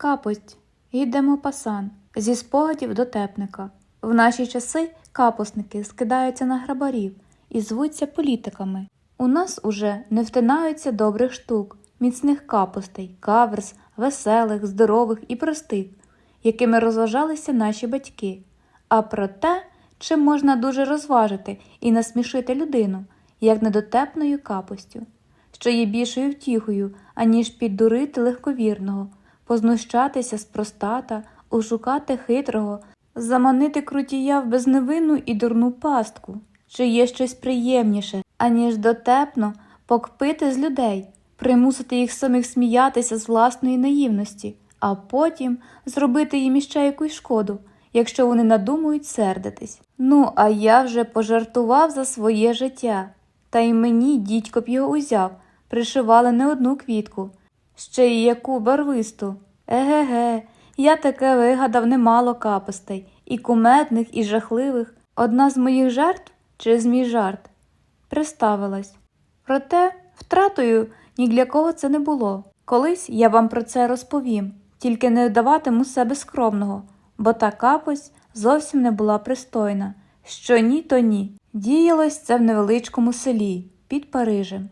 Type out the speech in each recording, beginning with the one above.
Капость. Йдемо пасан зі спогадів до тепника. В наші часи капусники скидаються на грабарів і звуться політиками. У нас уже не втинаються добрих штук, міцних капустей, каверз, веселих, здорових і простих, якими розважалися наші батьки, а про те, чим можна дуже розважити і насмішити людину, як недотепною капостю, що є більшою втіхою, аніж піддурити легковірного, познущатися з простата, ушукати хитрого, заманити крутія в безневинну і дурну пастку, чи є щось приємніше, аніж дотепно покпити з людей, примусити їх самих сміятися з власної наївності, а потім зробити їм іще якусь шкоду, якщо вони надумають сердитись. Ну, а я вже пожартував за своє життя, та й мені дідько б його узяв, пришивали не одну квітку, ще й яку барвисту. Еге-ге, я таке вигадав немало капостей, і кумедних, і жахливих. Одна з моїх жертв, чи з мій жарт, приставилась. Проте втратою ні для кого це не було. Колись я вам про це розповім, тільки не даватиму себе скромного, бо та капось зовсім не була пристойна. Що ні, то ні. Діялось це в невеличкому селі під Парижем.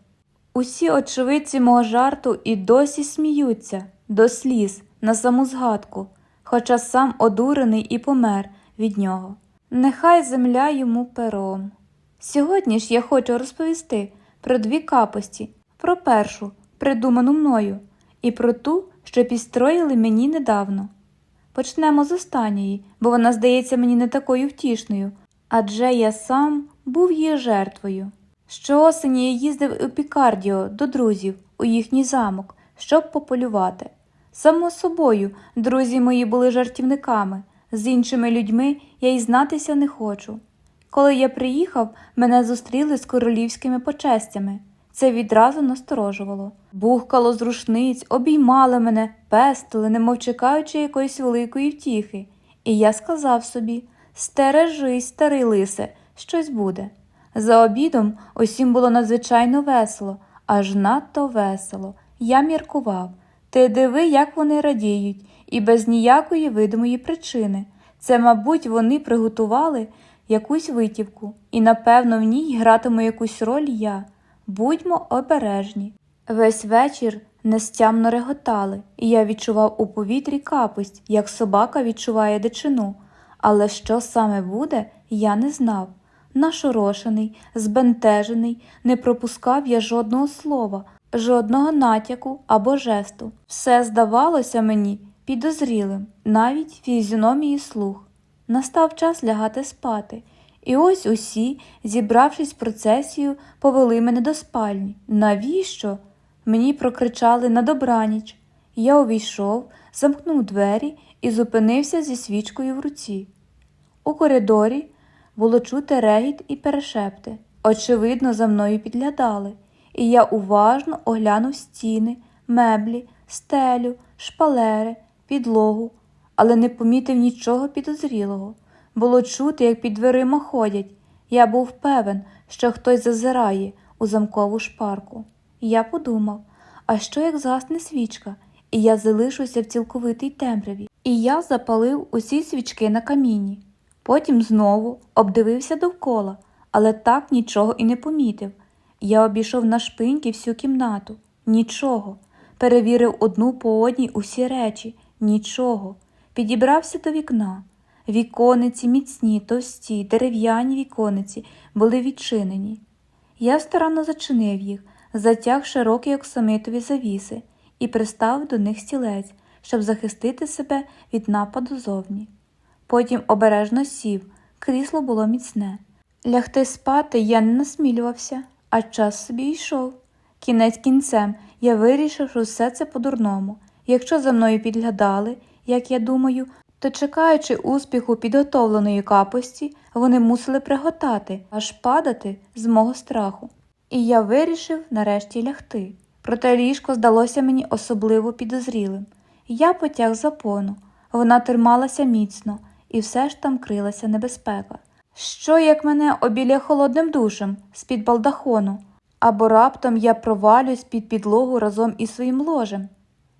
Усі очевидці мого жарту і досі сміються до сліз на саму згадку, хоча сам одурений і помер від нього. Нехай земля йому пером. Сьогодні ж я хочу розповісти про дві капості, про першу, придуману мною, і про ту, що підстроїли мені недавно. Почнемо з останньої, бо вона здається мені не такою втішною, адже я сам був її жертвою. Щоосені я їздив у Пікардіо до друзів у їхній замок, щоб пополювати. Само собою, друзі мої були жартівниками, з іншими людьми я й знатися не хочу. Коли я приїхав, мене зустріли з королівськими почестями. Це відразу насторожувало. Бухкало з рушниць, обіймали мене, пестили, немов чекаючи якоїсь великої втіхи. І я сказав собі стережись, старий лисе, щось буде. За обідом усім було надзвичайно весело, аж надто весело. Я міркував. Ти диви, як вони радіють, і без ніякої видимої причини. Це, мабуть, вони приготували якусь витівку, і, напевно, в ній гратиму якусь роль я. Будьмо обережні. Весь вечір нестямно реготали, і я відчував у повітрі капость, як собака відчуває дичину. Але що саме буде, я не знав. Нашорошений, збентежений, не пропускав я жодного слова, жодного натяку або жесту. Все здавалося мені підозрілим, навіть фізіономії слух. Настав час лягати спати, і ось усі, зібравшись в процесію, повели мене до спальні. Навіщо? Мені прокричали на добраніч. Я увійшов, замкнув двері і зупинився зі свічкою в руці. У коридорі було чути регіт і перешепти. Очевидно, за мною підглядали, і я уважно оглянув стіни, меблі, стелю, шпалери, підлогу, але не помітив нічого підозрілого. Було чути, як під дверима ходять. Я був певен, що хтось зазирає у замкову шпарку. Я подумав, а що як згасне свічка, і я залишуся в цілковитій темряві. І я запалив усі свічки на каміні. Потім знову обдивився довкола, але так нічого і не помітив. Я обійшов на шпиньки всю кімнату. Нічого. Перевірив одну по одній усі речі, нічого. Підібрався до вікна. Вікониці міцні, товсті, дерев'яні вікониці були відчинені. Я старанно зачинив їх, затяг широкі оксамитові завіси і пристав до них стілець, щоб захистити себе від нападу зовні. Потім обережно сів, крісло було міцне. Лягти спати я не насмілювався, а час собі йшов. Кінець кінцем я вирішив, що все це по-дурному. Якщо за мною підглядали, як я думаю, то, чекаючи успіху підготовленої капості, вони мусили приготати, аж падати з мого страху. І я вирішив нарешті лягти. Проте ліжко здалося мені особливо підозрілим. Я потяг запону, вона трималася міцно, і все ж там крилася небезпека. Що, як мене обіля холодним душем з-під балдахону, або раптом я провалюсь під підлогу разом із своїм ложем?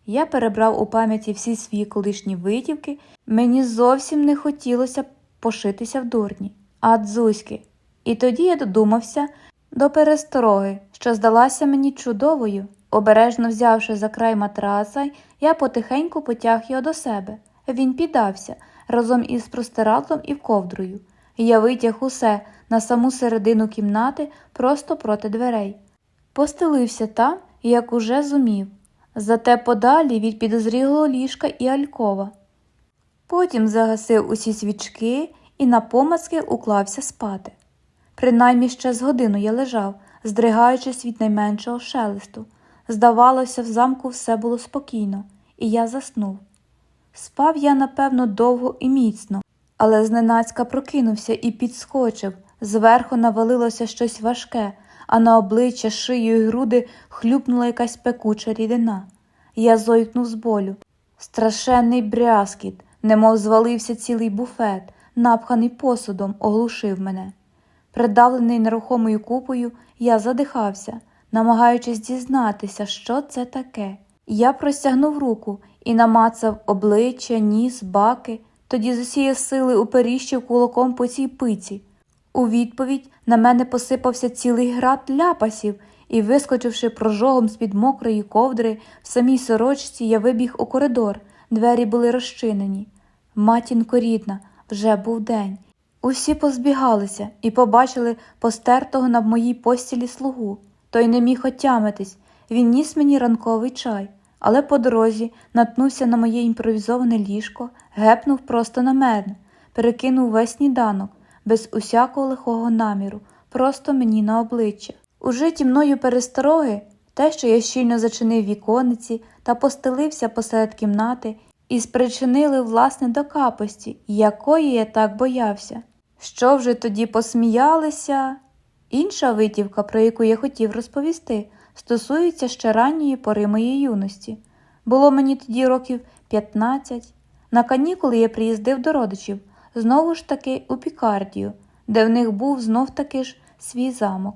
Я перебрав у пам'яті всі свої колишні витівки, мені зовсім не хотілося пошитися в дурні, а дзузьки. І тоді я додумався до перестороги, що здалася мені чудовою. Обережно взявши за край матраса, я потихеньку потяг його до себе. Він піддався разом із простирадлом і ковдрою. Я витяг усе на саму середину кімнати просто проти дверей. Постелився там, як уже зумів, зате подалі від підозрілого ліжка і алькова. Потім загасив усі свічки і на напомацки уклався спати. Принаймні ще з годину я лежав, здригаючись від найменшого шелесту. Здавалося, в замку все було спокійно, і я заснув. Спав я, напевно, довго і міцно, але зненацька прокинувся і підскочив. Зверху навалилося щось важке, а на обличчя, шию і груди хлюпнула якась пекуча рідина. Я зойкнув з болю. Страшенний брязкіт, немов звалився цілий буфет, напханий посудом, оглушив мене. Придавлений нерухомою купою, я задихався, намагаючись дізнатися, що це таке. Я простягнув руку і намацав обличчя, ніс, баки, тоді з усієї сили уперіщив кулаком по цій пиці. У відповідь на мене посипався цілий град ляпасів, і, вискочивши прожогом з-під мокрої ковдри, в самій сорочці я вибіг у коридор, двері були розчинені. Матінко рідна, вже був день. Усі позбігалися і побачили постертого на моїй постілі слугу. Той не міг отямитись, він ніс мені ранковий чай, але по дорозі наткнувся на моє імпровізоване ліжко, гепнув просто на мене, перекинув весь сніданок, без усякого лихого наміру, просто мені на обличчя. Ужиті мною перестороги, те, що я щільно зачинив вікониці та постелився посеред кімнати, і спричинили власне до капості, якої я так боявся. Що вже тоді посміялися? Інша витівка, про яку я хотів розповісти, стосується ще ранньої пори моєї юності. Було мені тоді років 15. На канікули я приїздив до родичів, знову ж таки у Пікардію, де в них був знов таки ж свій замок.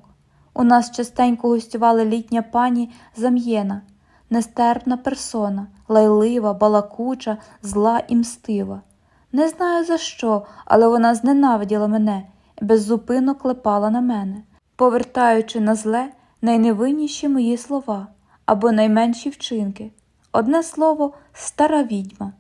У нас частенько гостювала літня пані Зам'єна, нестерпна персона, лайлива, балакуча, зла і мстива. Не знаю за що, але вона зненавиділа мене і беззупинно клепала на мене, повертаючи на зле найневинніші мої слова або найменші вчинки. Одне слово, стара відьма.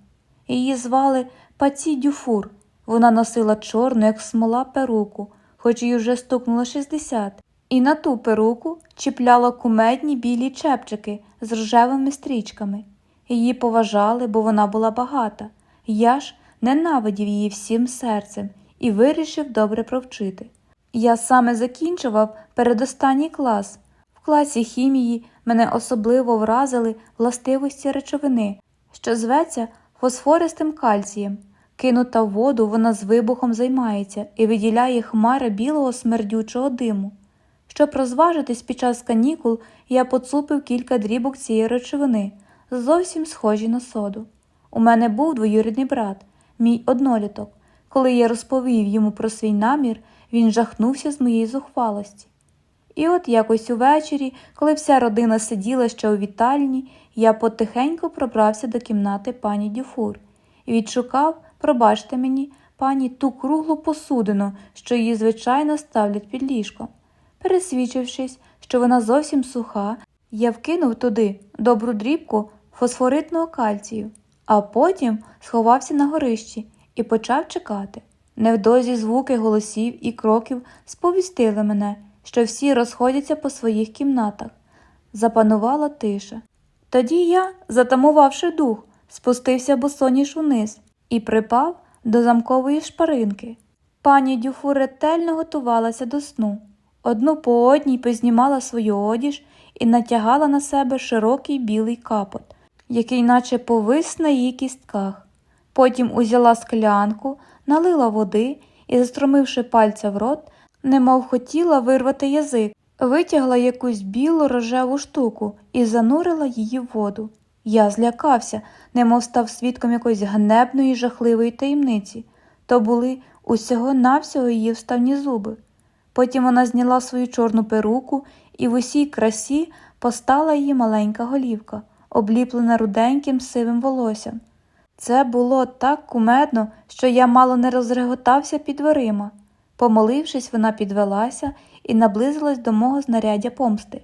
Її звали Паці Дюфур. Вона носила чорну, як смола, перуку, хоч їй вже стукнуло 60, і на ту перуку чіпляла кумедні білі чепчики з рожевими стрічками. Її поважали, бо вона була багата. Я ж ненавидів її всім серцем і вирішив добре провчити. Я саме закінчував передостанній клас. В класі хімії мене особливо вразили властивості речовини, що зветься фосфористим кальцієм. Кинута в воду, вона з вибухом займається і виділяє хмари білого смердючого диму. Щоб розважитись під час канікул, я поцупив кілька дрібок цієї речовини, зовсім схожі на соду. У мене був двоюрідний брат, мій одноліток. Коли я розповів йому про свій намір, він жахнувся з моєї зухвалості. І от якось увечері, коли вся родина сиділа ще у вітальні, я потихеньку пробрався до кімнати пані Дюфур і відшукав, пробачте мені, пані ту круглу посудину, що її, звичайно, ставлять під ліжком. Пересвідчившись, що вона зовсім суха, я вкинув туди добру дрібку фосфоритного кальцію, а потім сховався на горищі і почав чекати. Невдовзі звуки голосів і кроків сповістили мене, що всі розходяться по своїх кімнатах. Запанувала тиша. Тоді я, затамувавши дух, спустився босоніж униз і припав до замкової шпаринки. Пані Дюфу ретельно готувалася до сну. Одну по одній познімала свою одіж і натягала на себе широкий білий капот, який наче повис на її кістках. Потім узяла склянку, налила води і, застромивши пальця в рот, немов хотіла вирвати язик, витягла якусь білу рожеву штуку і занурила її в воду. Я злякався, немов став свідком якоїсь ганебної жахливої таємниці. То були усього навсього її вставні зуби. Потім вона зняла свою чорну перуку, і в усій красі постала її маленька голівка, обліплена руденьким сивим волоссям. Це було так кумедно, що я мало не розреготався під дверима. Помолившись, вона підвелася і наблизилась до мого знаряддя помсти.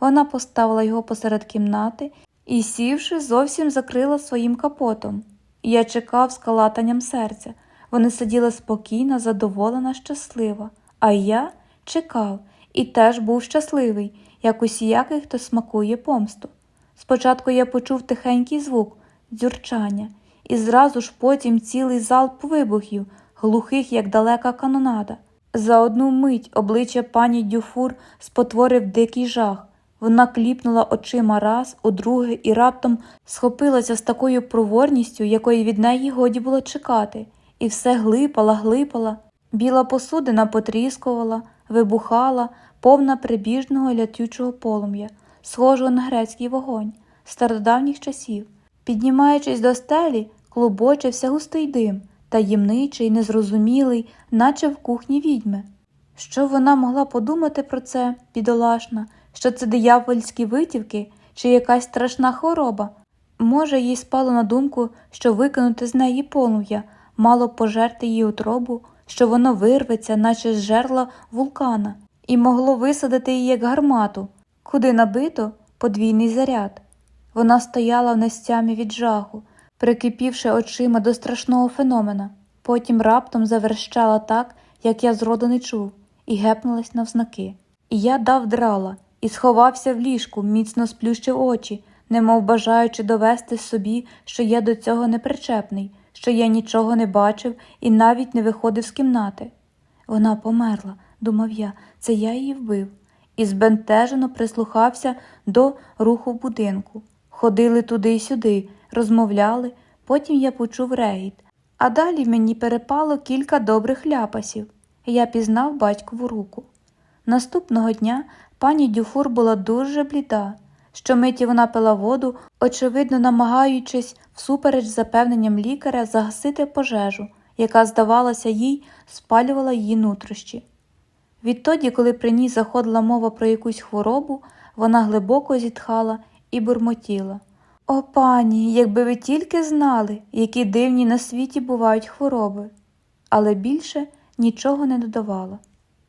Вона поставила його посеред кімнати і, сівши, зовсім закрила своїм капотом. Я чекав з калатанням серця. Вони сиділи спокійно, задоволена, щаслива. А я чекав і теж був щасливий, як усіякий, хто смакує помсту. Спочатку я почув тихенький звук дзюрчання, і зразу ж потім цілий залп вибухів, глухих, як далека канонада. За одну мить обличчя пані Дюфур спотворив дикий жах. Вона кліпнула очима раз, удруге і раптом схопилася з такою проворністю, якої від неї годі було чекати, і все глипала, глипала. Біла посудина потріскувала, вибухала, повна прибіжного лятючого полум'я, схожого на грецький вогонь стародавніх часів. Піднімаючись до стелі, клубочився густий дим, таємничий, незрозумілий, наче в кухні відьми. Що вона могла подумати про це, бідолашна, що це диявольські витівки чи якась страшна хвороба? Може, їй спало на думку, що викинути з неї полум'я, мало пожерти її утробу, що воно вирветься, наче з жерла вулкана, і могло висадити її як гармату, куди набито подвійний заряд. Вона стояла в нестямі від жаху, прикипівши очима до страшного феномена, потім раптом заверщала так, як я зроду не чув, і гепнулась навзнаки. І я дав драла і сховався в ліжку, міцно сплющив очі, немов бажаючи довести собі, що я до цього не причепний, що я нічого не бачив і навіть не виходив з кімнати. Вона померла, думав я, це я її вбив, і збентежено прислухався до руху будинку. Ходили туди й сюди, розмовляли, потім я почув регіт, а далі мені перепало кілька добрих ляпасів. Я пізнав батькову руку. Наступного дня пані Дюфур була дуже бліда. Щомиті вона пила воду, очевидно намагаючись, всупереч запевненням лікаря, загасити пожежу, яка, здавалося, їй спалювала її нутрощі. Відтоді, коли при ній заходила мова про якусь хворобу, вона глибоко зітхала і бурмотіла. О, пані, якби ви тільки знали, які дивні на світі бувають хвороби, але більше нічого не додавала.